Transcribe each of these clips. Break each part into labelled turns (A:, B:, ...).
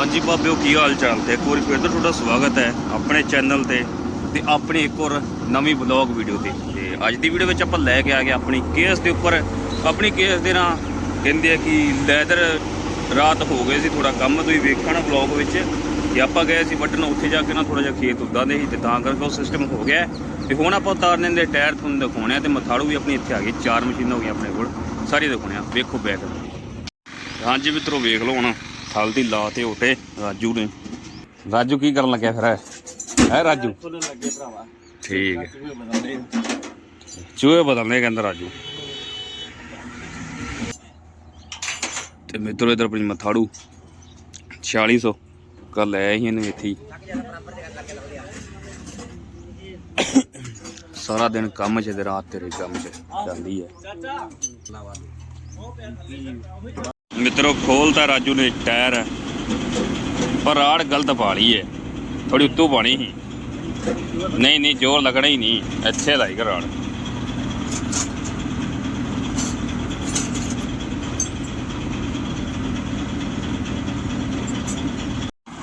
A: ਹਾਂਜੀ ਬਾਬਿਓ ਕੀ ਹਾਲ ਚਾਲ ਤੇ? ਇੱਕ ਵਾਰੀ ਫਿਰ ਤੋਂ ਤੁਹਾਡਾ ਸਵਾਗਤ ਹੈ ਆਪਣੇ ਚੈਨਲ ਤੇ ਤੇ ਆਪਣੀ ਇੱਕ ਹੋਰ ਨਵੀਂ ਵਲੌਗ ਵੀਡੀਓ ਤੇ। ਤੇ ਅੱਜ ਦੀ ਵੀਡੀਓ ਵਿੱਚ ਆਪਾਂ ਲੈ ਕੇ ਆ ਗਏ ਆਪਣੀ ਕੇਸ ਦੇ ਉੱਪਰ। ਆਪਣੀ ਕੇਸ ਦੇ ਨਾਲ ਕਹਿੰਦੇ ਆ ਕਿ ਲੈਦਰ ਰਾਤ ਹੋ ਗਏ ਸੀ ਥੋੜਾ ਕੰਮ ਤੁਸੀਂ ਵੇਖਣਾ ਵਲੌਗ ਵਿੱਚ। ਤੇ ਆਪਾਂ ਗਏ ਸੀ ਵੱਢਣ, ਉੱਥੇ ਜਾ ਕੇ ਨਾ ਥੋੜਾ ਜਿਹਾ ਖੇਤ ਉਦਾਂ ਦੇ ਸੀ ਤੇ ਤਾਂ ਕਰਕੇ ਉਹ ਸਿਸਟਮ ਹੋ ਗਿਆ। ਹੈ। ਤੇ ਹੁਣ ਆਪਾਂ ਉਤਾਰਨੇ ਦੇ ਟਾਇਰ ਤੁਹਾਨੂੰ ਦਿਖਾਉਣੇ ਆ ਤੇ ਮਥਾੜੂ ਵੀ ਆਪਣੀ ਇੱਥੇ ਆ ਗਈ, ਚਾਰ ਮਸ਼ੀਨਾਂ ਹੋ ਗਈਆਂ ਆਪਣੇ ਕੋਲ। ਸਾਰੀ ਦਿਖਾਉਣੇ ਆ, ਵੇਖੋ ਬੈਕ। ਹਾਂਜੀ ਮਿੱਤਰੋ, ਵੇਖ ਲਓ ਹੁਣ। ਹਲਦੀ ਲਾ ਤੇ ਉਟੇ ਰਾਜੂ ਨੇ। ਰਾਜੂ ਕੀ ਕਰਨ ਲੱਗਿਆ ਫਿਰ? ਹੈ ਰਾਜੂ?
B: ਫੁੱਲ ਲੱਗੇ ਭਰਾਵਾ।
A: ਠੀਕ ਹੈ।
B: ਚੂਹੇ
A: ਬਦਲਨੇ ਕਹਿੰਦਾ ਰਾਜੂ। ਤੇ ਮਿੱਤਰੋ ਇਧਰ ਆਪਣੀ ਮਥਾੜੂ 4600 ਕੱਲ ਆਇਆ ਸੀ ਇਹਨੂੰ ਇੱਥੇ ਹੀ। ਸਾਰਾ ਦਿਨ ਕੰਮ 'ਚ ਤੇ ਰਾਤ ਤੇਰੇ ਕੰਮ 'ਚ। ਜਾਂਦੀ ਹੈ। ਮਿੱਤਰੋ ਖੋਲਤਾ ਰਾਜੂ ਨੇ ਟਾਇਰ ਪਰ ਰਾੜ ਗਲਤ ਪਾ ਲਈ ਹੈ ਥੋੜੀ ਉੱਤੋਂ ਪਾਣੀ ਸੀ। ਨਹੀਂ ਨਹੀਂ ਜ਼ੋਰ ਲੱਗਣਾ ਹੀ ਨਹੀਂ। ਇੱਥੇ ਲਾਈ ਕਰ ਰਾੜ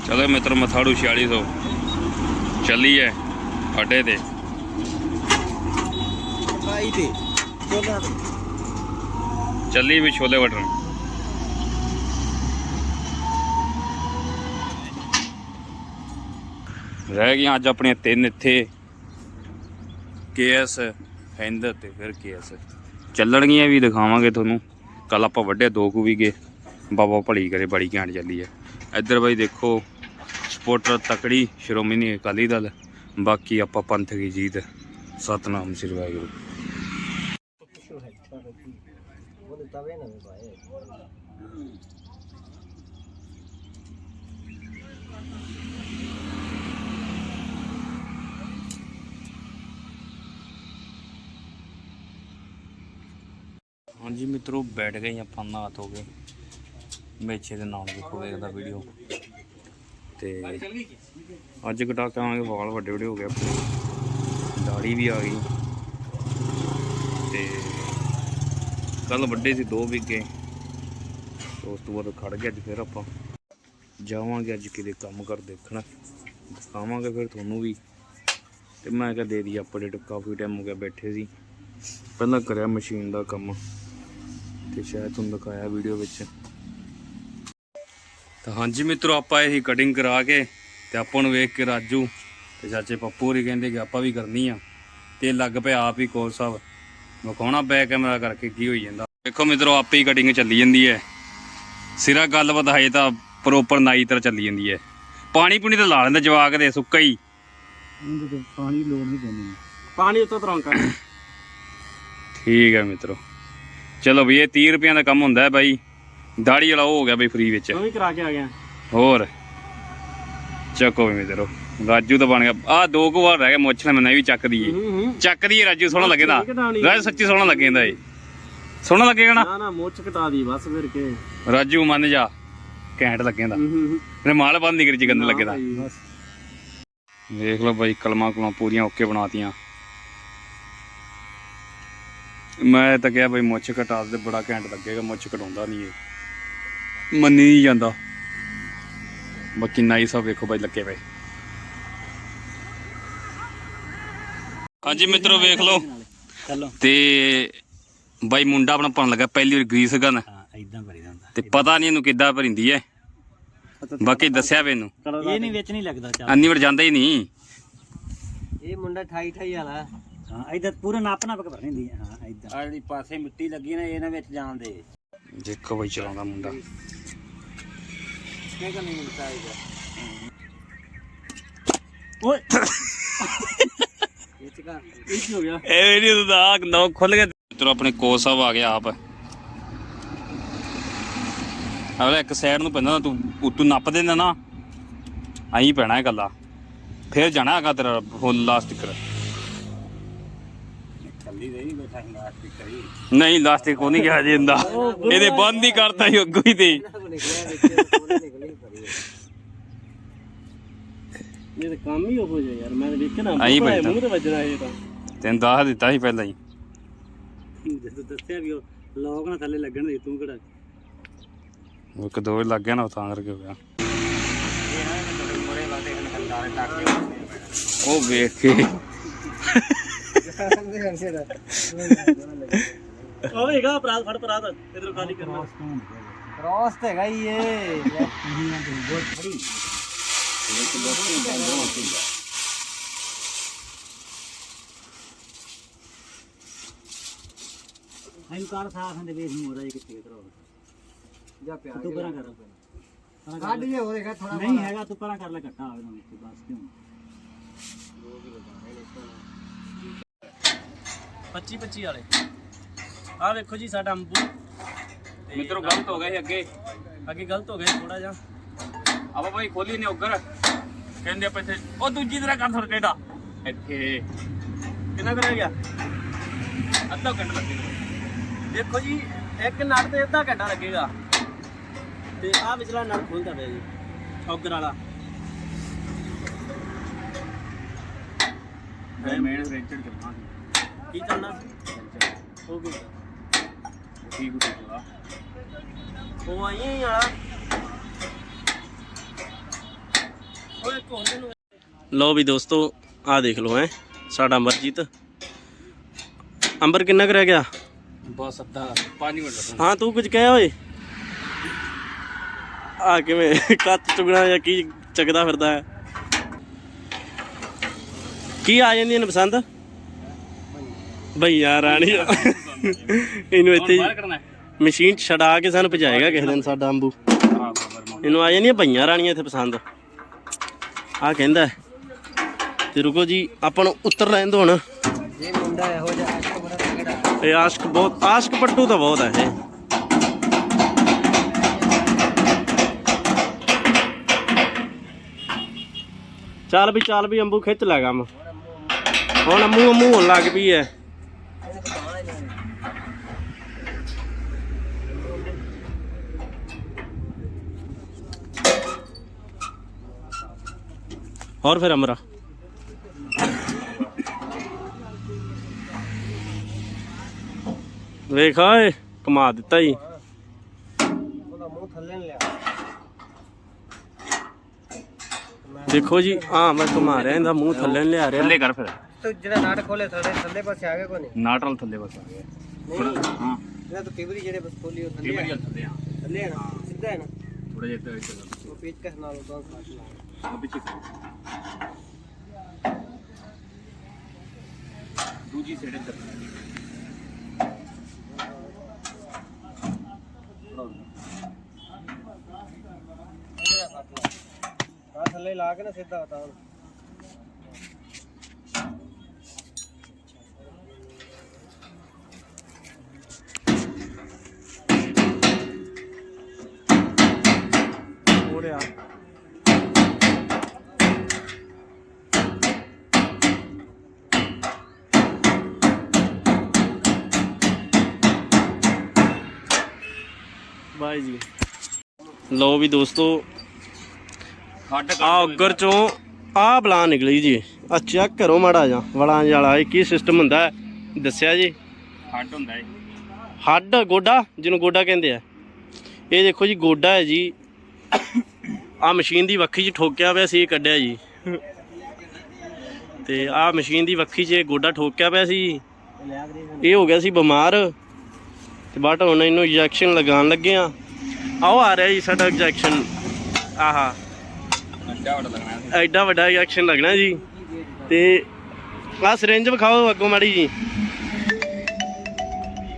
A: ਚਲੋ ਮਿੱਤਰ ਮਥਾੜੂ 4600 ਚੱਲੀ ਹੈ ਅੱਡੇ ਤੇ।
B: ਚੱਲੀ
A: ਵੀ ਛੋਲੇ ਵਟਣ ਰਹਿ ਗਈਆਂ ਅੱਜ ਆਪਣੇ ਤਿੰਨ ਇੱਥੇ। ਕੇਐਸ ਹਿੰਦ ਤੇ ਫਿਰ ਕੇਐਸ ਚੱਲਣਗੀਆਂ ਵੀ, ਦਿਖਾਵਾਂਗੇ ਤੁਹਾਨੂੰ। ਕੱਲ ਆਪਾਂ ਵੱਡੇ ਦੋ ਕੁ ਵੀ ਗਏ ਬਾਬਾ ਭਲੀ ਕਰੇ, ਬੜੀ ਘੈਂਟ ਚੱਲੀ ਹੈ ਇੱਧਰ ਬਾਈ ਦੇਖੋ ਸਪੋਰਟਰ ਤਕੜੀ, ਸ਼੍ਰੋਮਣੀ ਅਕਾਲੀ ਦਲ। ਬਾਕੀ ਆਪਾਂ ਪੰਥ ਕੀ ਜੀਤ। ਸਤਨਾਮ ਸ੍ਰੀ ਵਾਹਿਗੁਰੂ।
B: ਉਹਦੇ ਤਵੇ ਨਾ ਭਾਏ
A: ਹਾਂਜੀ ਮਿੱਤਰੋ, ਬੈਠ ਗਏ ਆਪਾਂ ਨਹਾ ਧੋ ਕੇ ਮੇਛੇ ਦੇ ਨਾਲ ਦੇਖੋ ਵੇਖਦਾ ਵੀਡੀਓ ਤੇ ਅੱਜ ਕਟਾ ਕੇ ਆਵਾਂਗੇ ਵਾਲ, ਵੱਡੇ ਵੱਡੇ ਹੋ ਗਏ ਆਪਣੇ। ਦਾੜੀ ਵੀ ਆ ਗਈ। ਤੇ ਕੱਲ ਵੱਡੇ ਸੀ, ਦੋ ਵਿਗੇ ਉਸ ਤੋਂ ਬਾਅਦ ਖੜ ਗਿਆ ਅੱਜ ਫਿਰ ਆਪਾਂ। ਜਾਵਾਂਗੇ ਅੱਜ ਕਿਤੇ ਕੰਮ ਕਰ ਦੇਖਣਾ। ਦਿਖਾਵਾਂਗੇ ਫਿਰ ਤੁਹਾਨੂੰ ਵੀ। ਤੇ ਮੈਂ ਕਿਹਾ ਦੇ ਦੀ ਅਪਡੇਟ ਕਾਫੀ ਟਾਈਮ ਹੋ ਗਿਆ ਬੈਠੇ ਸੀ। ਪਹਿਲਾਂ ਕਰਿਆ ਮਸ਼ੀਨ ਦਾ ਕੰਮ। ਤੇ ਸ਼ਾਇਦ ਤੁਹਾਨੂੰ ਦਿਖਾਇਆ ਵੀਡੀਓ ਵਿੱਚ। ਤਾਂ ਹਾਂਜੀ ਮਿੱਤਰੋ ਆਪਾਂ ਇਹ ਕਟਿੰਗ ਕਰਾ ਕੇ ਤੇ ਆਪਾਂ ਨੂੰ ਵੇਖ ਕੇ ਰਾਜੂ ਤੇ ਚਾਚੇ ਪੱਪੂ ਹੋਰੀ ਕਹਿੰਦੇ ਕਿ ਆਪਾਂ ਵੀ ਕਰਨੀ ਆ। ਤੇ ਲੱਗ ਪਿਆ ਆਪ ਹੀ ਕੋਲ ਸਾਹਿਬ ਵਿਖਾਉਣਾ ਬੈਕ ਕੈਮਰਾ ਕਰਕੇ ਕੀ ਹੋਈ ਜਾਂਦਾ। ਦੇਖੋ ਮਿੱਤਰੋ ਆਪੇ ਹੀ ਕਟਿੰਗ ਚੱਲੀ ਜਾਂਦੀ ਹੈ। ਸਿਰਾ ਗੱਲਬਾਤ ਹੈ ਤਾਂ ਪ੍ਰੋਪਰ ਨਾਈ ਤਰ੍ਹਾਂ ਚੱਲੀ ਜਾਂਦੀ ਹੈ। ਪਾਣੀ ਪੂਣੀ ਤਾਂ ਲਾ ਲੈਂਦਾ ਜਵਾਕ ਦੇ ਸੁੱਕਾ ਹੀ।
B: ਪਾਣੀ ਲੋੜ ਨਹੀਂ ਪੈਣੀ ਪਾਣੀ ਉੱਤੋਂ ਤਰੋਂਕਾ
A: ਠੀਕ ਹੈ ਮਿੱਤਰੋ। ਚਲੋ ਵੀ ਇਹ 30 ਰੁਪਈਆਂ ਦਾ ਕੰਮ ਹੁੰਦਾ ਹੈ ਬਾਈ। ਦਾੜੀ ਵਾਲਾ ਉਹ ਹੋ ਗਿਆ ਬਈ ਫ੍ਰੀ ਵਿੱਚ।
B: ਤੂੰ ਵੀ ਕਰਾ ਕੇ ਆ ਗਿਆ।
A: ਹੋਰ। ਚੱਕੋ ਵੀ ਮਿੱਤਰੋ ਰਾਜੂ ਤਾਂ ਬਣ ਗਿਆ। ਆ ਦੋ ਕੁ ਵਾਰ ਰਹਿ ਗਏ ਮੁੱਛ ਮੈਂ ਵੀ ਚੱਕ ਦਈਏ। ਚੱਕ ਦਈਏ ਰਾਜੂ ਸੋਹਣਾ ਲੱਗੇਦਾ। ਰਾਜੂ ਸੱਚੀ ਸੋਹਣਾ ਲੱਗੇਦਾ ਏ। ਸੋਹਣਾ ਲੱਗੇਗਾ ਨਾ?
B: ਨਾ ਨਾ ਮੁੱਛ ਕਟਾ ਦੀ ਬਸ ਫਿਰ ਕੇ।
A: ਰਾਜੂ ਮੰਨ ਜਾ ਘੈਂਟ ਲੱਗੇਦਾ।
B: ਹੂੰ ਹੂੰ
A: ਤੇ ਮਾਲ ਬੰਦ ਨਹੀਂ ਕਰੀ ਚਿਕਨ ਲੱਗੇਦਾ।
B: ਬਸ।
A: ਦੇਖ ਲਓ ਬਾਈ ਕਲਮਾਂ ਕੁਲਮਾਂ ਪੂਰੀਆਂ ਓਕੇ ਬਣਾਤੀਆਂ। ਮੈਂ ਤਾਂ ਕਿਹਾ ਬਾਈ ਮੁੱਛ ਕਟਾ ਦੇ ਬੜਾ ਘੈਂਟ ਲੱਗੇਗਾ ਮੁੱਛ ਕਟਾਉਂਦਾ ਨਹੀਂ ਇਹ। ਮੰਨੀ ਨਹੀਂ ਜਾਂਦਾ। ਬਾਕੀ ਨਾਈਸ ਆ ਵੇਖੋ ਬਾਈ ਲੱਗੇ ਪਏ। ਹਾਂਜੀ ਮਿੱਤਰੋ ਵੇਖ ਲਓ।
B: ਚਲੋ।
A: ਤੇ ਬਾਈ ਮੁੰਡਾ ਆਪਣਾ ਪਾਉਣ ਲੱਗਾ ਪਹਿਲੀ ਵਾਰ ਗਰੀਸ ਗਨ ਤੇ ਪਤਾ ਨਹੀਂ ਇਹਨੂੰ ਕਿੱਦਾਂ ਭਰਿੰਦੀ ਐ। ਬਾਕੀ ਦੱਸਿਆ ਵੇ ਇਹਨੂੰ।
B: ਇਹ ਨਹੀਂ ਵਿੱਚ ਨਹੀਂ ਲੱਗਦਾ ਚੱਲ।
A: ਅੰਨੀ ਵਾਰ ਜਾਂਦਾ ਹੀ ਨਹੀਂ।
B: ਇਹ ਮੁੰਡਾ 28 28 ਵਾਲਾ। ਹਾਂ ਇਧਰ ਪੂਰਾ ਨਾਪ ਨਾਪ ਕੇ ਭਰਨੀ ਹਾਂ ਇਦਾਂ ਆ ਜਿਹੜੀ ਪਾਸੇ ਮਿੱਟੀ ਲੱਗੀ ਨਾ ਇਹਨਾਂ ਵਿੱਚ ਜਾਣ ਦੇ।
A: ਦੇਖੋ ਬਾਈ ਚਲਾਉਂਦਾ ਮੁੰਡਾ।
B: ਕਿਹ ਨਹੀਂ ਮਿਲਦਾ ਓਏ। ਇਹ ਚਕਾ ਇਹ ਕੀ ਹੋ ਗਿਆ?
A: ਇਹ ਨਹੀਂ ਉਹਦਾ ਨੌ ਖੁੱਲ ਗਿਆ ਮਿੱਤਰੋ ਆਪਣੇ ਕੋਚ ਸਾਹਿਬ ਆ ਗਿਆ ਆਪ। ਅਗਲਾ ਇੱਕ ਸਾਈਡ ਨੂੰ ਪੈਂਦਾ ਤੂੰ ਉੱਤੋਂ ਨੱਪ ਦੇਣਾ ਨਾ ਆਈ ਪੈਣਾ ਹੈ ਗੱਲਾਂ। ਫਿਰ ਜਾਣਾ ਹੈਗਾ ਤੇਰਾ ਫੁੱਲ
B: ਲਾਸਟ ਕਰੀ
A: ਨਹੀਂ ਲਾਸਟਿਕ ਕੋ ਨਹੀਂ ਕਿਹਾ ਜੇ ਹੁੰਦਾ ਇਹਦੇ ਬੰਦ ਹੀ ਕਰਤਾ ਸੀ ਅੱਗੋਂ ਹੀ ਤੇ।
B: ਇਹ ਤਾਂ ਕੰਮ ਹੀ ਹੋ ਜਾ ਯਾਰ ਮੈਂ ਤਾਂ ਵੇਖਣਾ
A: ਆਈਂ ਬੈਠਾ।
B: ਮੂੰਹ ਤੇ ਵੱਜਣਾ ਇਹ ਤਾਂ।
A: ਤੈਨੂੰ ਦੱਸ ਦਿੱਤਾ ਸੀ ਪਹਿਲਾਂ ਹੀ।
B: ਜਦੋਂ ਦੱਸਿਆ ਵੀ ਉਹ ਲੋਕ ਨਾ ਥੱਲੇ ਲੱਗਣ ਦੇ ਤੂੰ ਕਿਹੜਾ?
A: ਉਹ ਇੱਕ ਦੋ ਲੱਗ ਗਿਆ ਨਾ ਤਾਂ ਕਰਕੇ ਹੋ ਗਿਆ।
B: ਨਾ ਇਹਨੇ ਮੋਰੇ ਵਾਦੇ ਹਨ ਕੰਦਾਰੇ ਤੱਕ ਕੇ।
A: ਉਹ ਵੇਖ ਕੇ।
C: ਉਹ ਹੈਗਾ ਅਪਰਾਧ ਫੜ ਪਰਾਧ ਇਧਰ ਖਾਲੀ ਕਰਨਾ।
B: ਕ੍ਰਾਸ ਤੇ ਹੈਗਾ ਹੀ ਇਹ। ਬਹੁਤ ਬੜੀ
C: ਇਹਨੂੰ ਕਾਰ ਸਾਫ਼ ਹੁੰਦੇ ਵੇਖ ਮੋਰਾ ਇਹ ਕਿੱਥੇ ਕਰੋ
B: ਜਾ ਪਿਆ
C: ਤੂੰ ਪਰਾਂ ਕਰ। ਪਰਾਂ ਕਰ।
B: ਕੱਢ ਜੇ ਹੋਏਗਾ ਥੋੜਾ
C: ਨਹੀਂ ਹੈਗਾ ਤੂੰ ਪਰਾਂ ਕਰ ਲੈ ਘੱਟਾ ਆਵੇ ਨਾ ਵਿੱਚ ਬਸ ਕਿਉਂ? 25 25 ਵਾਲੇ। ਆ ਵੇਖੋ ਜੀ ਸਾਡਾ ਅੰਬੂ।
A: ਮਿੱਤਰੋ ਗਲਤ ਹੋ ਗਿਆ ਸੀ ਅੱਗੇ।
C: ਅੱਗੇ ਗਲਤ ਹੋ ਗਿਆ ਥੋੜਾ ਜਿਹਾ।
A: ਆਪਾਂ ਭਾਈ ਖੋਲੀ ਨੇ ਉੱਗਰ। ਕਹਿੰਦੇ ਆਪਾਂ ਇੱਥੇ ਉਹ ਦੂਜੀ ਤਰ੍ਹਾਂ ਕਰ ਥੋੜਾ ਟੇਡਾ ਇੱਥੇ।
C: ਕਿੰਨਾ ਕਰ ਗਿਆ?
A: ਅੱਧਾ ਘੰਟਾ ਲੱਗੇਗਾ।
C: ਦੇਖੋ ਜੀ ਇੱਕ ਨਟ ਤੇ ਅੱਧਾ ਘੰਟਾ ਲੱਗੇਗਾ। ਤੇ ਆ ਵਿਚਲਾ ਨਟ ਖੁੱਲਦਾ ਪਿਆ ਜੀ ਔਗਰ ਵਾਲਾ।
A: ਮੈਂ ਮੇਨ ਰੈਂਚਰ ਕਰਨਾ
C: ਕੀ ਚੱਲਣਾ ਉਹ ਕੀ
A: ਠੀਕ ਹੋ ਗਿਆ
C: ਉਹ ਆਈਆਂ ਹੀ ਵਾਲਾ ਓਏ ਕੋਲ ਨੂੰ ਲਓ। ਵੀ ਦੋਸਤੋ ਆ ਦੇਖ ਲਓ ਐ ਸਾਡਾ ਅਮਰਜੀਤ। ਅੰਬਰ ਕਿੰਨਾ ਕੁ ਰਹਿ ਗਿਆ?
A: ਬਸ ਅੱਧਾ 5 ਮਿੰਟ
C: ਹਾਂ ਤੂੰ ਕੁਝ ਕਹਿ ਓਏ। ਆ ਕਿਵੇਂ ਕੱਚ ਚੁਗਣਾ ਜਾਂ ਕੀ ਚੱਕਦਾ ਫਿਰਦਾ ਹੈ? ਕੀ ਆ ਜਾਂਦੀਆਂ ਨੇ ਪਸੰਦ? ਭਈਆ ਰਾਣੀ ਇਹਨੂੰ ਇੱਥੇ ਹੀ
A: ਬਾਹਰ ਕਰਨਾ ਹੈ।
C: ਮਸ਼ੀਨ 'ਚ ਛਡਾ ਕੇ ਸਾਨੂੰ ਭਜਾਏਗਾ ਕਿਸੇ ਦਿਨ ਸਾਡਾ ਅੰਬੂ। ਇਹਨੂੰ ਆ ਜਾਂਦੀਆਂ ਭਈਆਂ ਰਾਣੀਆਂ ਇੱਥੇ ਪਸੰਦ। ਆ ਕਹਿੰਦਾ। ਤੇ ਰੁਕੋ ਜੀ ਆਪਾਂ ਨੂੰ ਉੱਤਰ ਲੈਣ ਦੋ ਹੁਣ।
B: ਇਹ ਮੁੰਡਾ ਇਹੋ ਜਿਹਾ ਅੱਖ ਬੜਾ ਤਗੜਾ ਹੈ।
C: ਇਹ ਆਸ਼ਕ ਬਹੁਤ ਆਸ਼ਕ ਪੱਟੂ ਤਾਂ ਬਹੁਤ ਹੈ ਇਹ। ਚੱਲ ਵੀ ਚੱਲ ਵੀ ਅੰਬੂ ਖਿੱਚ ਲੈ ਕੰਮ। ਹੁਣ ਅੰਮੂ ਅੰਮੂ ਹੋਣ ਲੱਗ ਪਈ ਐ ਹੋਰ ਫਿਰ ਅਮਰਾ। ਵੇਖ ਓਏ ਕਮਾ ਦਿੱਤਾ ਜੀ।
B: ਉਹਦਾ ਮੂੰਹ ਥੱਲੇ ਲਿਆ
C: ਦੇਖੋ ਜੀ ਆ ਮੈਂ ਕਮਾ ਰਿਹਾ ਇਹਦਾ ਮੂੰਹ ਥੱਲੇ ਨੂੰ ਲਿਆ ਰਿਹਾ।
A: ਥੱਲੇ ਕਰ ਫਿਰ।
B: ਤੂੰ ਜਿਹੜਾ ਨਾਟ ਖੋਲੇ ਥੱਲੇ ਥੱਲੇ ਪਾਸੇ ਆ ਗਿਆ ਕੋਈ ਨਹੀਂ?
A: ਨਾਟਲ ਥੱਲੇ ਬਸ ਆ ਗਿਆ। ਹਾਂ।
B: ਜਿਹੜਾ ਤੂੰ ਵਾਰੀ ਜਿਹੜੇ ਬਸ ਖੋਲੀ ਉਹ ਥੱਲੇ ਆ।
A: ਥੱਲੇ ਆ।
B: ਥੱਲੇ ਹੈ ਨਾ ਸਿੱਧਾ ਹੈ ਨਾ?
A: ਥੋੜਾ ਜਿਹਾ ਇੱਧਰ ਇੱਧਰ
B: ਉਹ ਪੇਚਕਸ ਨਾਲ ਉਦੋਂ ਕੱਟ ਲਾ।
A: ਆ ਪਿੱਛੇ ਦੂਜੀ ਸਾਈਡ ਇੱਧਰ
B: ਥੱਲੇ ਲਾ ਕੇ ਨਾ ਸਿੱਧਾ ਉਤਾਰ
C: ਹੋ ਰਿਹਾ ਜੀ। ਲੋ ਵੀ ਦੋਸਤੋ
A: ਹੱਡ
C: ਆ ਉੱਗਰ ਚੋਂ ਆ ਬਲਾ ਨਿਕਲੀ ਜੀ। ਆ ਚੈੱਕ ਕਰੋ ਮਾੜਾ ਜਾ ਵਲਾਂ ਵਾਲਾ ਇਹ ਕੀ ਸਿਸਟਮ ਹੁੰਦਾ ਹੈ? ਦੱਸਿਆ ਜੀ?
A: ਹੱਡ ਹੁੰਦਾ ਹੈ
C: ਹੱਡ ਗੋਡਾ ਜਿਹਨੂੰ ਗੋਡਾ ਕਹਿੰਦੇ ਆ। ਇਹ ਦੇਖੋ ਜੀ ਗੋਡਾ ਹੈ ਜੀ। ਆ ਮਸ਼ੀਨ ਦੀ ਵੱਖੀ 'ਚ ਠੋਕਿਆ ਪਿਆ ਸੀ ਇਹ ਕੱਢਿਆ ਜੀ। ਤੇ ਆ ਮਸ਼ੀਨ ਦੀ ਵੱਖੀ 'ਚ ਇਹ ਗੋਡਾ ਠੋਕਿਆ ਪਿਆ ਸੀ। ਇਹ ਹੋ ਗਿਆ ਸੀ ਬਿਮਾਰ। ਤੇ ਬਟ ਹੁਣ ਇਹਨੂੰ ਇੰਜੈਕਸ਼ਨ ਲਗਾਉਣ ਲੱਗੇ ਆ। ਆਓ ਆ ਰਿਹਾ ਜੀ ਸਾਡਾ ਇੰਜੈਕਸ਼ਨ ਆਹਾ। ਐਡਾ ਵੱਡਾ ਇੰਜੈਕਸ਼ਨ ਲੱਗਣਾ ਜੀ। ਤੇ ਆ ਸਿਰਿੰਜ ਵਿਖਾਓ ਅੱਗੋਂ ਮਾੜੀ ਜੀ।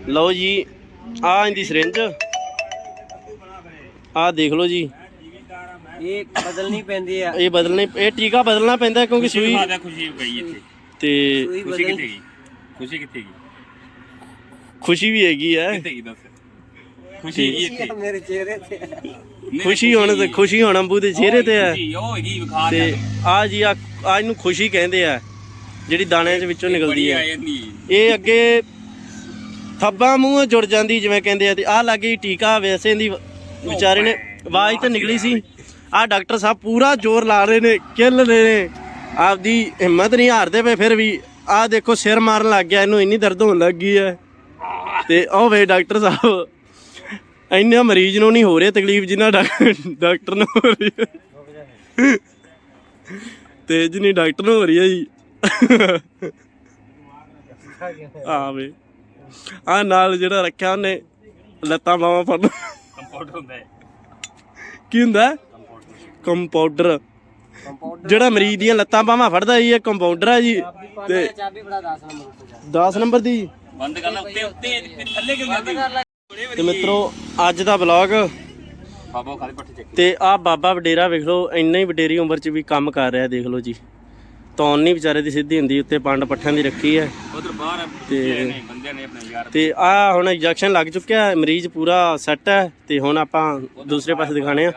C: ਲਓ ਜੀ ਆ ਇਹਦੀ ਸਿਰਿੰਜ ਆ ਦੇਖ ਲਓ ਜੀ।
B: ਇਹ ਬਦਲਣੀ ਪੈਂਦੀ ਆ।
C: ਇਹ ਬਦਲਣੇ ਇਹ ਟੀਕਾ ਬਦਲਣਾ ਪੈਂਦਾ ਕਿਉਂਕਿ ਸੂਈ
A: ਖੁਸ਼ੀ ਖੁਸ਼ੀ ਗਈ ਇੱਥੇ।
C: ਤੇ
A: ਖੁਸ਼ੀ ਕਿੱਥੇ ਗਈ? ਖੁਸ਼ੀ ਕਿੱਥੇ ਗਈ?
C: ਖੁਸ਼ੀ ਵੀ ਹੈਗੀ ਹੈ
A: ਕਿੱਥੇ ਗਈ ਦੱਸ। ਖੁਸ਼ੀ ਹੈਗੀ ਇੱਥੇ
B: ਮੇਰੇ ਚਿਹਰੇ ਤੇ।
A: ਨਹੀਂ,
C: ਖੁਸ਼ੀ ਹੁਣ ਤੇ ਖੁਸ਼ੀ। ਹੁਣ ਅੰਬੂ ਦੇ ਚਿਹਰੇ ਤੇ ਹੈ
A: ਖੁਸ਼ੀ, ਉਹ ਹੈਗੀ ਵਿਖਾ
C: ਤੇ ਆ ਜੀ ਆ ਆ ਇਹਨੂੰ ਖੁਸ਼ੀ ਕਹਿੰਦੇ ਆ ਜਿਹੜੀ ਦਾਣਿਆਂ ਦੇ ਵਿੱਚੋਂ ਨਿਕਲਦੀ
A: ਆ।
C: ਹੈ ਇਹ ਅੱਗੇ ਥੱਬਾ ਮੂੰਹ ਜੁੜ ਜਾਂਦੀ ਜਿਵੇਂ ਕਹਿੰਦੇ ਆ ਤੇ ਆ ਲੱਗੇ ਟੀਕਾ ਵੈਸੇ ਦੀ ਵਿਚਾਰੇ ਨੇ ਆਵਾਜ਼ ਤਾਂ ਨਿਕਲੀ ਸੀ। ਆ। ਡਾਕਟਰ ਸਾਹਿਬ ਪੂਰਾ ਜ਼ੋਰ ਲਾ ਰਹੇ ਨੇ ਕਿੱਲ ਰਹੇ ਨੇ। ਆਪਦੀ ਹਿੰਮਤ ਨਹੀਂ ਹਾਰਦੇ ਪਏ ਫਿਰ ਵੀ ਆ ਦੇਖੋ ਸਿਰ ਮਾਰਨ ਲੱਗ ਗਿਆ ਇਹਨੂੰ ਇੰਨੀ ਦਰਦ ਹੋਣ ਲੱਗ ਗਈ ਹੈ। ਤੇ ਉਹ ਵੇ ਡਾਕਟਰ ਸਾਹਿਬ ਇੰਨੇ ਮਰੀਜ਼ ਨੂੰ ਨਹੀਂ ਹੋ ਰਿਹਾ ਤਕਲੀਫ ਜਿੰਨਾ ਡਾਕ- ਡਾਕਟਰ ਨੂੰ ਹੋ ਰਹੀ ਹੈ। ਤੇਜ ਨਹੀਂ ਡਾਕਟਰ ਨੂੰ ਹੋ ਰਹੀ ਹੈ ਜੀ। ਆ ਵੇ। ਆ ਨਾਲ ਜਿਹੜਾ ਰੱਖਿਆ ਉਹਨੇ ਲੱਤਾਂ ਬਾਹਾਂ ਫੜ
A: ਕੰਪਾਊਂਡਰ ਹੁੰਦਾ ਹੈ
C: ਕੀ ਹੁੰਦਾ? ਕੰਪਾਊਂਡਰ ਜਿਹੜਾ ਮਰੀਜ਼ ਦੀਆਂ ਲੱਤਾਂ ਬਾਹਾਂ ਫੜਦਾ ਜੀ ਇਹ ਕੰਪਾਊਂਡਰ ਆ ਜੀ। ਤੇ
B: ਚਾਬੀ ਬੜਾ 10 ਨੰਬਰ ਉੱਤੇ
C: 10 ਨੰਬਰ ਦੀ।
A: ਬੰਦ ਕਰ ਲੈ ਉੱਤੇ ਉੱਤੇ ਥੱਲੇ ਕਿਉਂ ਜਾਂਦੀ?
C: ਤੇ ਮਿੱਤਰੋ ਅੱਜ ਦਾ ਵਲੌਗ
A: ਬਾਬਾ ਖਾਲੀ ਪੱਠੇ ਚੱਕੀ।
C: ਤੇ ਆ ਬਾਬਾ ਵਡੇਰਾ ਵੇਖ ਲਓ ਇੰਨਾ ਹੀ ਵਡੇਰੀ ਉਮਰ 'ਚ ਵੀ ਕੰਮ ਕਰ ਰਿਹਾ ਦੇਖ ਲਓ ਜੀ। ਤੌਣ ਨਹੀਂ ਵਿਚਾਰੇ ਦੀ ਸਿੱਧੀ ਹੁੰਦੀ ਉੱਤੇ ਪੰਡ ਪੱਠਿਆਂ ਦੀ ਰੱਖੀ ਹੈ।
A: ਉਧਰ ਬਾਹਰ
C: ਤੇ-
A: ਬੰਦੇ ਨੇ ਆਪਣੇ ਯਾਰ
C: ਤੇ ਆ ਹੁਣ ਇੰਜੈਕਸ਼ਨ ਲੱਗ ਚੁੱਕਿਆ ਹੈ, ਮਰੀਜ਼ ਪੂਰਾ ਸੈੱਟ ਹੈ ਤੇ ਹੁਣ ਆਪਾਂ ਦੂਸਰੇ ਪਾਸੇ ਦਿਖਾਣੇ ਆ।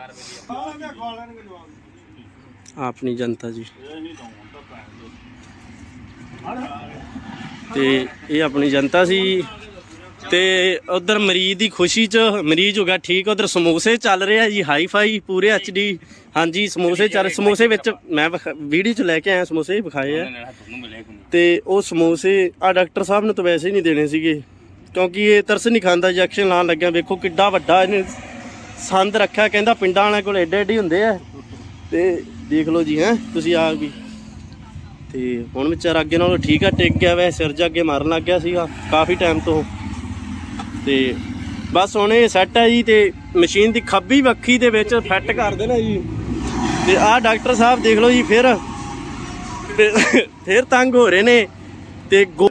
C: ਆਹ ਆਪਣੀ ਜਨਤਾ ਜੀ। ਤੇ ਇਹ ਆਪਣੀ ਜਨਤਾ ਸੀ। ਤੇ ਉਧਰ ਮਰੀਜ਼ ਦੀ ਖੁਸ਼ੀ ਚ ਮਰੀਜ਼ ਹੋ ਗਿਆ ਠੀਕ ਉਧਰ ਸਮੋਸੇ ਚੱਲ ਰਹੇ ਜੀ ਹਾਈ ਫਾਈ ਪੂਰੇ ਐਚਡੀ ਹਾਂਜੀ ਸਮੋਸੇ ਚੱਲ ਸਮੋਸੇ ਵਿੱਚ ਮੈਂ ਵੀਡੀਓ ਚ ਲੈ ਕੇ ਆਇਆ ਸਮੋਸੇ ਵਿਖਾਏ ਆ। ਤੇ ਉਹ ਸਮੋਸੇ ਆ ਡਾਕਟਰ ਸਾਹਿਬ ਨੂੰ ਤਾਂ ਵੈਸੇ ਹੀ ਨਹੀਂ ਦੇਣੇ ਸੀਗੇ ਕਿਉਂਕਿ ਇਹ ਤਰਸ ਨਹੀਂ ਖਾਂਦਾ ਇੰਜੈਕਸ਼ਨ ਲਾਉਣ ਲੱਗਿਆ ਵੇਖੋ ਕਿੱਡਾ ਵੱਡਾ ਇਹਨੇ ਸੰਦ ਰੱਖਿਆ ਕਹਿੰਦਾ ਪਿੰਡਾਂ ਵਾਲਿਆਂ ਕੋਲ ਏਡੇ ਏਡੇ ਹੁੰਦੇ ਆ। ਤੇ ਦੇਖ ਲਓ ਜੀ ਹੈ ਤੁਸੀਂ ਆ ਵੀ। ਤੇ ਹੁਣ ਵਿਚਾਰਾ ਅੱਗੇ ਨਾਲੋਂ ਠੀਕ ਆ ਟਿਕ ਗਿਆ ਵੈ ਸਿਰ ਜਾ ਅੱਗੇ ਮਾਰਨ ਲੱਗ ਗਿਆ ਸੀਗਾ ਕਾਫੀ ਟਾਈਮ ਤੋਂ। ਤੇ ਬਸ ਹੁਣ ਇਹ ਸੈੱਟ ਹੈ ਜੀ ਤੇ ਮਸ਼ੀਨ ਦੀ ਖੱਬੀ ਵੱਖੀ ਦੇ ਵਿੱਚ ਫਿੱਟ ਕਰ ਦੇਣਾ ਜੀ। ਤੇ ਆਹ ਡਾਕਟਰ ਸਾਹਿਬ ਦੇਖ ਲਓ ਜੀ, ਫਿਰ ਫਿਰ- ਤੰਗ ਹੋ ਰਹੇ ਨੇ ਤੇ ਗੋ-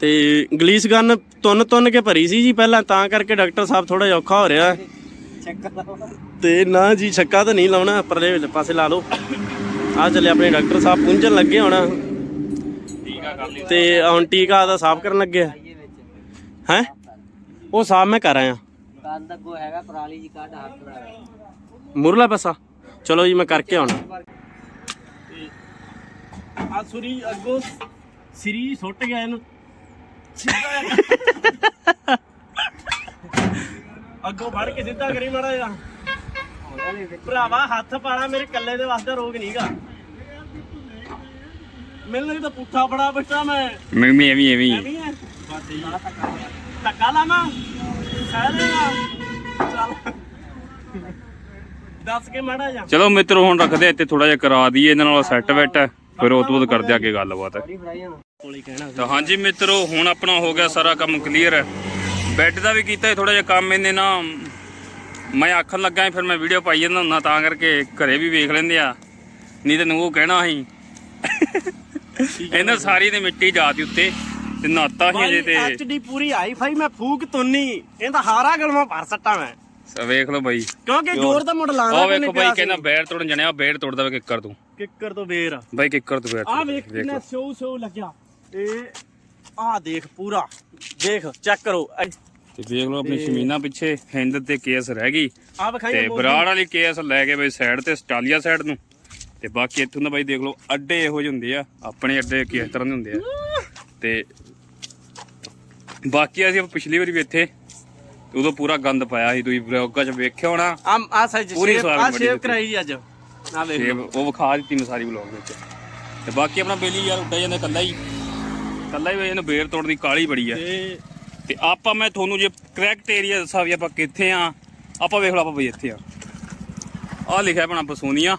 C: ਤੇ ਗਲੀਸ ਗਨ ਤੁੰਨ ਤੁੰਨ ਕੇ ਭਰੀ ਸੀ ਜੀ ਪਹਿਲਾਂ, ਤਾਂ ਕਰਕੇ ਡਾਕਟਰ ਸਾਹਿਬ ਥੋੜਾ ਜਿਹਾ ਔਖਾ ਹੋ ਰਿਹਾ। ਤੇ ਨਾ ਜੀ, ਛੱਕਾ ਤਾਂ ਨਹੀਂ ਲਾਉਣਾ, ਪਰਲੇ ਵਾਲੇ ਪਾਸੇ ਲਾ ਲਓ। ਆ ਚੱਲੇ ਆਪਣੇ ਡਾਕਟਰ ਸਾਹਿਬ, ਪੁੰਝਣ ਲੱਗੇ ਹੁਣ।
A: ਟੀਕਾ ਕਰ
C: ਤੇ ਹੁਣ ਟੀਕਾ ਦਾ ਸਾਫ਼ ਕਰਨ ਲੱਗੇ
B: ਇਹ
C: ਹੈ? ਉਹ ਸਾਫ਼ ਮੈਂ ਕਰ ਆਇਆ।
B: ਕੰਨ ਅੱਗੋਂ ਹੈਗਾ ਪਰਾਲੀ ਜੀ ਕੱਢ ਹੱਥ ਦਾ
C: ਮੁਰਲਾ ਪਾਸਾ ਚਲੋ ਜੀ ਮੈਂ ਕਰਕੇ ਆਉਣਾ। ਆ ਸੁਰੀ ਅੱਗੋਂ ਸਰੀ ਸੁੱਟ ਗਿਆ ਇਹਨੂੰ। ਅੱਗੋਂ ਫੜ ਕੇ ਸਿੱਧਾ ਕਰੀ ਮਾੜਾ ਜਾ ਭਰਾਵਾ ਹੱਥ ਪਾਣਾ ਮੇਰੇ ਕੱਲੇ ਦੇ ਵਾਸਤੇ ਰੋਗ ਨਹੀਂਗਾ ਮੈਨੂੰ ਲੱਗਦਾ ਪੁੱਠਾ ਬੜਾ ਬੱਚਾ ਮੈਂ।
A: ਮੈਂ ਵੀ ਐਵੇਂ ਐਵੇਂ ਹੀ
C: ਐਵੇਂ ਹੈ ਧੱਕਾ ਲਾਵਾਂ? ਸਾਰੇ ਚੱਲ। ਦੱਸ ਕੇ ਮਾੜਾ ਜਾ
A: ਚਲੋ ਮਿੱਤਰੋ ਹੁਣ ਰੱਖਦੇ ਆ ਇੱਥੇ ਥੋੜਾ ਜਿਹਾ ਕਰਾ ਦਈਏ। ਇਹਨਾਂ ਨਾਲ ਸੈੱਟ ਵੈਟ ਫਿਰ ਉਹ ਤੋਂ ਬਾਅਦ ਕਰਦੇ ਆ ਅੱਗੇ ਗੱਲਬਾਤ। ਤਾਂ ਹਾਂਜੀ ਮਿੱਤਰੋ ਹੁਣ ਆਪਣਾ ਹੋ ਗਿਆ ਸਾਰਾ ਕੰਮ ਕਲੀਅਰ ਬੈੱਡ ਦਾ ਵੀ ਕੀਤਾ ਥੋੜਾ ਜਿਹਾ ਕੰਮ। ਇਹਨੇ ਨਾ ਮੈਂ ਆਖਣ ਲੱਗਾ ਫਿਰ ਮੈਂ ਵੀਡੀਓ ਪਾਈ ਜਾਂਦਾ ਹੁੰਦਾ ਤਾਂ ਕਰਕੇ ਘਰੇ ਵੀ ਵੇਖ ਲੈਂਦੇ ਆ। ਨਹੀਂ ਤੈਨੂੰ ਉਹ ਕਹਿਣਾ ਸੀ। ਇਹਨਾਂ ਸਾਰੀ ਨੇ ਮਿੱਟੀ ਜਾਤੀ ਉੱਤੇ। ਤੇ ਨਾਤਾ ਸੀ ਅਜੇ ਤੇ।
C: ਐਚਡੀ ਪੂਰੀ ਹਾਈ ਫਾਈ ਮੈਂ ਫੂਕ ਤੁੰਨੀ। ਇਹਦਾ ਹਾਰਾ ਗਲਮਾ ਭਰ ਸੱਟਾਂ ਮੈਂ।
A: ਸ- ਵੇਖ ਲਓ ਬਾਈ।
C: ਕਿਉਂਕਿ ਜ਼ੋਰ ਦਾ ਮੁੰਡ ਲਾਣਾ
A: ਉਹ ਵੇਖੋ ਬਾਈ ਕਹਿੰਦਾ ਬੈਰ ਤੋੜਨ ਜਣਿਆ ਬੈਰ ਤੋੜਦਾ ਵੇ ਕਿੱਕਰ ਤੂੰ।
C: ਕਿੱਕਰ ਤੋਂ ਬੇਰ
A: ਬਾਈ ਕਿੱਕਰ ਤੋਂ ਬੈਰ
C: ਆ। ਵੇਖ ਕਿੰਨਾ ਸੋ ਸੋ ਲੱਗਿਆ। ਇਹ ਆ ਦੇਖ ਪੂਰਾ। ਦੇਖ ਚੈੱਕ ਕਰੋ।
A: ਤੇ ਵੇਖ ਲਓ ਆਪਣੀ ਸ਼ਮੀਨਾ ਪਿੱਛੇ ਹਿੰਦ ਤੇ ਕੇਸ ਰਹਿ ਗਈ।
C: ਆ ਵਿਖਾਈ
A: ਤੇ ਬਰਾੜ ਵਾਲੀ ਕੇਸ ਲੈ ਕੇ ਬਈ ਸਾਈਡ ਤੇ ਸਟਾਲੀਆ ਸਾਈਡ ਨੂੰ। ਤੇ ਬਾਕੀ ਇੱਥੋਂ ਦਾ ਬਾਈ ਦੇਖ ਲਓ ਅੱਡੇ ਇਹੋ ਜਿਹੇ ਹੁੰਦੇ ਆ। ਆਪਣੇ ਅੱਡੇ ਕਿਸ ਤਰ੍ਹਾਂ ਦੇ ਹੁੰਦੇ ਆ। ਤੇ ਬਾਕੀ ਅਸੀਂ ਪਿਛਲੀ ਵਾਰੀ ਵੀ ਇੱਥੇ ਉਦੋਂ ਪੂਰਾ ਗੰਦ ਪਾਇਆ ਸੀ ਤੁਸੀਂ ਬਲੌਗਾਂ 'ਚ ਵੇਖਿਆ ਹੋਣਾ।
C: ਆ ਆ ਸਾਈਜ਼
A: ਪੂਰੀ
C: ਸ਼ੇਪ
A: ਸਵਾਦ
C: ਆ
A: ਬਣੀ
C: ਸ਼ੇਪ
A: ਦਿੱਤੀ।
C: ਕਰਾਈ ਅੱਜ। ਆ ਵੇਖ
A: ਸੇਬ ਉਹ ਵਿਖਾ ਦਿੱਤੀ ਮੈਂ ਸਾਰੀ ਬਲੌਗ ਵਿੱਚ। ਤੇ ਬਾਕੀ ਆਪਣਾ ਬੇਲੀ ਯਾਰ ਉੱਡਾ ਜਾਂਦਾ ਕੱਲਾ ਹੀ। ਕੱਲਾ ਹੀ ਇਹਨੂੰ ਬੇਰ ਤੋੜਨ ਦੀ ਕਾਲੀ ਬੜੀ ਆ।
C: ਤੇ
A: ਤੇ ਆਪਾਂ ਮੈਂ ਤੁਹਾਨੂੰ ਜੇ ਕਰੈਕਟ ਏਰੀਆ ਦੱਸਾਂ ਵੀ ਆਪਾਂ ਕਿੱਥੇ ਆ ਆਪਾਂ ਵੇਖ ਲਓ ਆਪਾਂ ਬਈ ਇੱਥੇ ਆ। ਆ ਲਿਖਿਆ ਆਪਣਾ ਬਸੋਨੀਆ।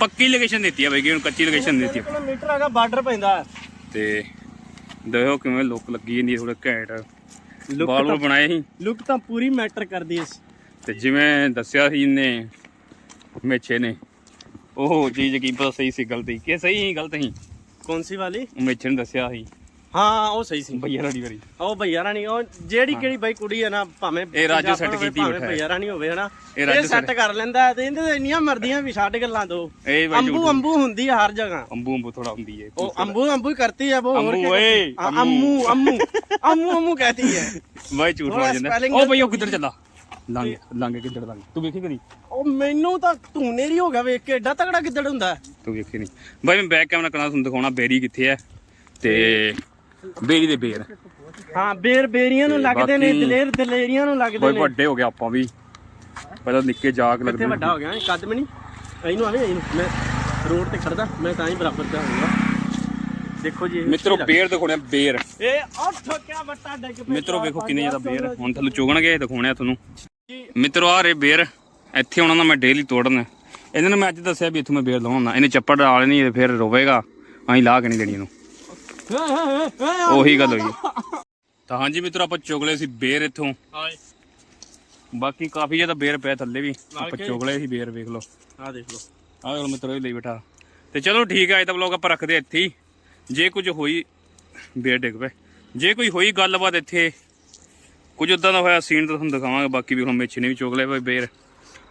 A: ਪੱਕੀ ਲੋਕੇਸ਼ਨ ਦਿੱਤੀ ਆ ਬਈ ਕਿ ਹੁਣ ਕੱਚੀ ਲੋਕੇਸ਼ਨ ਦਿੱਤੀ ਆ।
C: ਕਿਲੋਮੀਟਰ ਹੈਗਾ ਬਾਰਡਰ ਪੈਂਦਾ।
A: ਤੇ ਦੇਖੋ ਕਿਵੇਂ ਲੁੱਕ ਲੱਗੀ ਜਾਂਦੀ ਥੋੜਾ ਘੈਂਟ। ਬਾਲ ਬਣਾਏ ਸੀ।
C: ਲੁੱਕ ਤਾਂ ਪੂਰੀ ਮੈਟਰ ਕਰਦੀ ਇਸ
A: ਤੇ ਜਿਵੇਂ ਦੱਸਿਆ ਸੀ ਇਹਨੇ ਮੇਛੇ ਨੇ। ਉਹ ਚੀਜ਼ ਕੀ ਪਤਾ ਸਹੀ ਸੀ ਗਲਤੀ। ਕਿ ਸਹੀ ਸੀ ਗਲਤ ਸੀ?
C: ਕੌਣ ਸੀ ਵਾਲੀ?
A: ਮੇਛੇ ਨੇ ਦੱਸਿਆ ਸੀ।
C: ਹਾਂ ਉਹ ਸਹੀ ਸੀ।
A: ਭਈਆ ਰੜੀ ਵਾਰੀ
C: ਉਹ ਭਈਆ ਰਾਣੀ ਉਹ ਜਿਹੜੀ ਕਿਹੜੀ ਬਾਈ ਕੁੜੀ ਹੈ ਨਾ ਭਾਵੇਂ
A: ਇਹ ਰਾਜੂ
C: ਹੋਵੇ,
A: ਕੀਤੀ
C: ਭਾਵੇਂ। ਭਈਆ ਰਾਣੀ ਹੋਵੇ ਹਨਾ।
A: ਇਹ
C: ਸੈੱਟ ਕਰ ਲੈਂਦਾ ਹੈ ਤੇ ਇਹਦੇ ਤੇ ਇੰਨੀਆਂ ਮਰਦੀਆਂ ਵੀ ਛੱਡ ਗੱਲਾਂ ਦੋ। ਅੰਬੂ ਅੰਬੂ ਹੁੰਦੀ ਆ ਹਰ ਜਗ੍ਹਾ।
A: ਅੰਬੂ ਅੰਬੂ ਥੋੜਾ ਹੁੰਦੀ ਏ
C: ਉਹ ਅੰਬੂ ਅੰਬੂ ਹੀ ਕਰਤੀ ਹੈ ਉਹ ਹੋਰ
A: ਓਏ?
C: ਹਾਂ, ਅੰਮੂ ਅੰਮੂ ਅੰਮੂ ਅੰਮੂ ਕਹਤੀ ਹੈ।
A: ਬਾਈ ਝੂਠ ਮਾਰ ਜਾਂਦਾ ਉਹ ਉਹ ਕਿੱਧਰ ਚੱਲਾ? ਲੰਘ ਲੰਘ ਕਿੱਧਰ ਲੰਘ ਤੂੰ ਵੇਖੀ ਕਦੀ?
C: ਉਹ ਮੈਨੂੰ ਤਾਂ ਧੂਨੇਰੀ ਹੋ ਗਿਆ ਵੇਖ ਕੇ ਐਡਾ ਤਗੜਾ ਕਿੱਦੜ ਹੁੰਦਾ ਹੈ।
A: ਤੂੰ ਵੇਖੀ ਨਹੀਂ ਬਾਈ ਮੈਂ ਬੈਕ ਕੈਮਰਾ ਕਰਨਾ ਤੁਹਾਨੂੰ ਦਿਖਾਉਣਾ ਬੇਰੀ ਕਿੱਥੇ ਹੈ? ਤੇ ਬੇਰੀ ਦੇ ਬੇਰ।
C: ਹਾਂ ਬੇਰ ਬੇਰੀਆਂ ਨੂੰ ਲੱਗਦੇ ਨੇ ਦਲੇਰ ਦਲੇਰੀਆਂ ਨੂੰ ਲੱਗਦੇ ਨੇ।
A: ਵੱਡੇ ਹੋ ਗਏ ਆਪਾਂ ਵੀ। ਪਹਿਲਾਂ ਨਿੱਕੇ ਜਾਗ ਲੱਗਦੇ
C: ਵੱਡਾ ਹੋ ਗਿਆ ਕੱਦ ਨਹੀਂ। ਇਹਨੂੰ ਆਵੇ ਇਹਨੂੰ। ਮੈਂ ਰੋਡ ਤੇ ਖੜਦਾ ਮੈਂ ਤਾਂ ਹੀ ਬਰਾਬਰ ਤੇ ਹੋਊਗਾ ਦੇਖੋ ਜੀ
A: ਮਿੱਤਰੋ ਬੇਰ ਦਿਖਾਉਣੇ ਬੇਰ।
C: ਇਹ ਉੱਠ ਕਿਆ ਵੱਟਾ ਡਿੱਗ ਪਿਆ।
A: ਮਿੱਤਰੋ ਵੇਖੋ ਕਿੰਨੇ ਜ਼ਿਆਦਾ ਬੇਰ। ਹੁਣ ਥੱਲੇ ਚੁਗਣਗੇ ਦਿਖਾਉਣੇ ਆ ਤੁਹਾਨੂੰ। ਮਿੱਤਰੋ ਆ ਰੇ ਬੇਰ। ਇੱਥੇ ਉਹਨਾਂ ਦਾ ਮੈਂ ਡੇਲੀ ਤੋੜਨ। ਇਹਨਾਂ ਨੂੰ ਮੈਂ ਅੱਜ ਦੱਸਿਆ ਵੀ ਇੱਥੋਂ ਮੈਂ ਬੇਰ ਲਾਉਣਾ ਇਹਨੇ ਚੱਪੜ ਡਾਲ ਨਹੀਂ ਫਿਰ ਰੋਵੇਗਾ। ਅਸੀਂ ਲਾ ਕੇ ਨਹੀਂ ਦੇਣੀ ਇਹਨੂੰ। ਉਹੀ ਗੱਲ ਹੋਈ। ਤਾਂ ਹਾਂਜੀ ਮਿੱਤਰੋ ਆਪਾਂ ਚੁਗਲੇ ਸੀ ਬੇਰ ਇੱਥੋਂ। ਬਾਕੀ ਕਾਫੀ ਜ਼ਿਆਦਾ ਬੇਰ ਪਿਆ ਥੱਲੇ ਵੀ। ਆਪਾਂ ਚੁਗਲੇ ਸੀ ਬੇਰ ਵੇਖ ਲਓ।
C: ਆ ਦੇਖ ਲਓ।
A: ਆਹ ਲਓ ਮਿੱਤਰੋ ਇਹ ਲਈ ਬੈਠਾ। ਤੇ ਚਲੋ ਠੀਕ ਹੈ ਅੱਜ ਦਾ ਵਲੋਗ ਆਪਾਂ ਰੱਖਦੇ ਇੱਥੇ ਹੀ। ਜੇ ਕੁਝ ਹੋਈ ਬੇਰ ਡਿੱਗ ਪਏ। ਜੇ ਕੋਈ ਹੋਈ ਗੱਲਬਾਤ ਇੱਥੇ ਕੁਝ ਉਦਾਂ ਦਾ ਹੋਇਆ ਸੀਨ ਤਾਂ ਤੁਹਾਨੂੰ ਦਿਖਾਵਾਂਗੇ ਬਾਕੀ ਵੀ ਹੁਣ ਮੇਛੇ ਨੇ ਵੀ ਚੁਗਲੇ ਪਏ ਬੇਰ।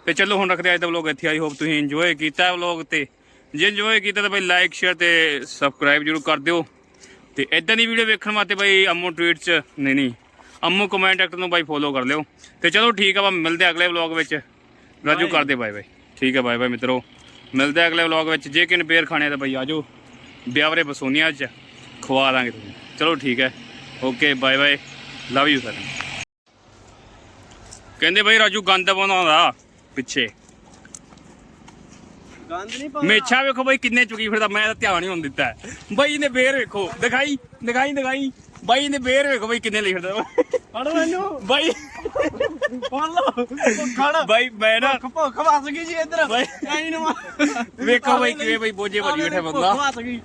A: ਤੇ ਚਲੋ ਹੁਣ ਰੱਖਦੇ ਅੱਜ ਦਾ ਵਲੋਗ ਇੱਥੇ ਆਈ ਹੋਪ ਤੁਸੀਂ ਇੰਜੋਏ ਕੀਤਾ ਵਲੋਗ ਤੇ। ਜੇ ਇੰਜੋਏ ਕੀਤਾ ਤਾਂ ਬਈ ਲਾਈਕ ਸ਼ੇਅਰ ਤੇ ਸਬਸਕ੍ਰਾਈਬ ਜਰੂਰ ਕਰ ਦਿਓ। ਤੇ ਇਦਾਂ ਦੀ ਵੀਡੀਓ ਵੇਖਣ ਵਾਸਤੇ ਬਈ ਅੰਮੂ ਟਵੀਟ ਚ ਨਹੀਂ ਨਹੀਂ ਅੰਮੂ ਕਮੈਂਟ ਐਕਟ ਨੂੰ ਬਾਈ ਫੋਲੋ ਕਰ ਲਿਓ। ਤੇ ਚਲੋ ਠੀਕ ਆ ਆਪਾਂ ਮਿਲਦੇ ਅਗਲੇ ਵਲੋਗ ਵਿੱਚ। ਰਾਜੂ ਕਰਦੇ ਬਾਏ ਬਾਏ। ਠੀਕ ਹੈ ਬਾਏ ਬਾਏ ਮਿੱਤਰੋ। ਮਿਲਦੇ ਅਗਲੇ ਵਲੋਗ ਵਿੱਚ। ਜੇ ਕਿਨ ਬੇਰ ਖਾਣੇ ਆ ਤਾਂ ਬਈ ਆਜੋ। ਬਿਆਵਰੇ ਬਸੋਨੀਆਂ ਚ ਖਵਾ ਦਾਂਗੇ ਤੁਹਾਨੂੰ। ਚਲੋ ਠੀਕ ਹੈ okay bye bye. Love you sir ਕਹਿੰਦੇ ਬਈ ਰਾਜੂ ਗੰਦ ਬਣਾਉਂਦਾ ਪਿੱਛੇ।
C: ਗੰਦ ਨਹੀਂ
A: ਮੇਛਾ ਵੇਖੋ ਬਈ ਕਿੰਨੇ ਚੁਕੀ ਫਿਰਦਾ ਮੈਂ ਤਾਂ ਧਿਆਨ ਹੀ ਹੁਣ ਦਿੱਤਾ। ਬਾਈ ਨੇ ਬੇਰ ਵੇਖੋ ਦਿਖਾਈ ਦਿਖਾਈ ਦਿਖਾਈ। ਬਾਈ ਨੇ ਬੇਰ ਵੇਖੋ ਬਈ ਕਿੰਨੇ ਲਿਖ ਫਿਰਦਾ।
C: ਫੜ ਮੈਨੂੰ।
A: ਬਾਈ
C: ਫੜ ਲਓ। ਖੜ।
A: ਬਾਈ ਮੈਂ ਨਾ
C: ਭੁੱਖ ਵਸ ਗਈ ਜੀ ਇੱਧਰ। ਐਂ ਨੂੰ
A: ਵੇਖੋ ਬਾਈ ਕਿਵੇਂ ਬਈ ਬੋਝੇ ਭਰੀ ਬੈਠਾ ਬੰਦਾ।
C: ਭੁੱਖ ਵਸ ਗਈ।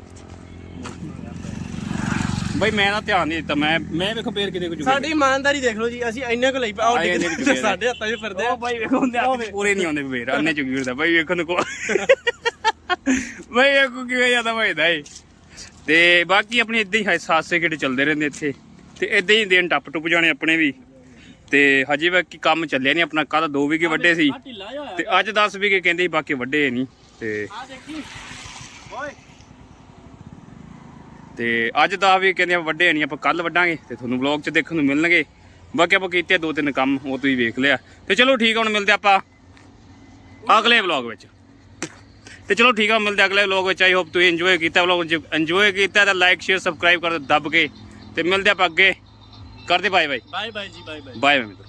A: ਬਾਈ ਮੈਂ ਨਾ ਧਿਆਨ ਨਹੀਂ ਦਿੱਤਾ ਮੈਂ ਮੈਂ ਵੇਖੋ ਬੇਰ ਕਿਤੇ ਕੁ ਚੁਕੀ
C: ਸਾਡੀ ਇਮਾਨਦਾਰੀ ਦੇਖ ਲਓ ਜੀ ਅਸੀਂ ਇੰਨੇ ਕੁ ਲਈ ਪਾ
A: ਇੰਨੇ ਕੁ।
C: ਸਾਡੇ ਹੱਥਾਂ 'ਚ ਫਿਰਦੇ ਆ।
A: ਉਹ ਬਾਈ ਵੇਖੋ ਹੁੰਦੇ ਹੱਥ 'ਚ ਪੂਰੇ ਨਹੀਂ ਆਉਂਦੇ ਬੇਰ ਅੰਨੇ ਚੁਕੀ ਫਿਰਦਾ ਬਾਈ ਵੇਖੋ ਨੂੰ ਕੋ ਬਾਈ ਵੇਖੋ ਕਿਵੇਂ ਜਾਂਦਾ ਬਾਈ ਦਾ ਇਹ ਤੇ ਬਾਕੀ ਆਪਣੀ ਇਦਾਂ ਹੀ ਹਾਸੇ ਖੇਡ ਚੱਲਦੇ ਰਹਿੰਦੇ ਇੱਥੇ। ਤੇ ਇਦਾਂ ਹੀ ਦਿਨ ਟੱਪ ਟੁੱਪ ਜਾਣੇ ਆਪਣੇ ਵੀ। ਤੇ ਹਜੇ ਬਾਕੀ ਕੰਮ ਚੱਲਿਆ ਨਹੀਂ ਆਪਣਾ ਕੱਲ ਦੋ ਵੀਗੇ ਵੱਡੇ ਸੀ। ਤੇ ਅੱਜ 10 ਵੀਗੇ ਕਹਿੰਦੇ ਬਾਕੀ ਵੱਡੇ ਨਹੀਂ ਤੇ
C: ਆ ਦੇਖੀ ਓਏ
A: ਤੇ ਅੱਜ ਦਾ ਵੀ ਕਹਿੰਦੇ ਆ ਵੱਡੇ ਨਹੀਂ ਆਪਾਂ ਕੱਲ ਵੱਡਾਂਗੇ ਤੇ ਤੁਹਾਨੂੰ ਵਲੌਗ 'ਚ ਦੇਖਣ ਨੂੰ ਮਿਲਣਗੇ। ਬਾਕੀ ਆਪਾਂ ਕੀਤੇ ਦੋ ਤਿੰਨ ਕੰਮ ਉਹ ਤੁਸੀਂ ਵੇਖ ਲਿਆ। ਤੇ ਚਲੋ ਠੀਕ ਆ ਹੁਣ ਮਿਲਦੇ ਆਪਾਂ ਅਗਲੇ ਵਲੌਗ ਵਿੱਚ। ਤੇ ਚਲੋ ਠੀਕ ਆ ਮਿਲਦੇ ਅਗਲੇ ਵਲੌਗ ਵਿੱਚ। ਆਈ ਹੋਪ ਤੁਸੀਂ ਇੰਜੋਏ ਕੀਤਾ ਵਲੌਗ ਜੇ ਇੰਜੋਏ ਕੀਤਾ ਤਾਂ ਲਾਈਕ ਸ਼ੇਅਰ ਸਬਸਕ੍ਰਾਈਬ ਕਰ ਦਿਓ ਦੱਬ ਕੇ। ਤੇ ਮਿਲਦੇ ਆਪਾਂ ਅੱਗੇ। ਕਰਦੇ ਬਾਏ ਬਾਏ
C: ਬਾਏ ਬਾਏ ਜੀ ਬਾਏ ਬਾਏ
A: ਬਾਏ ਮਿੱਤਰੋ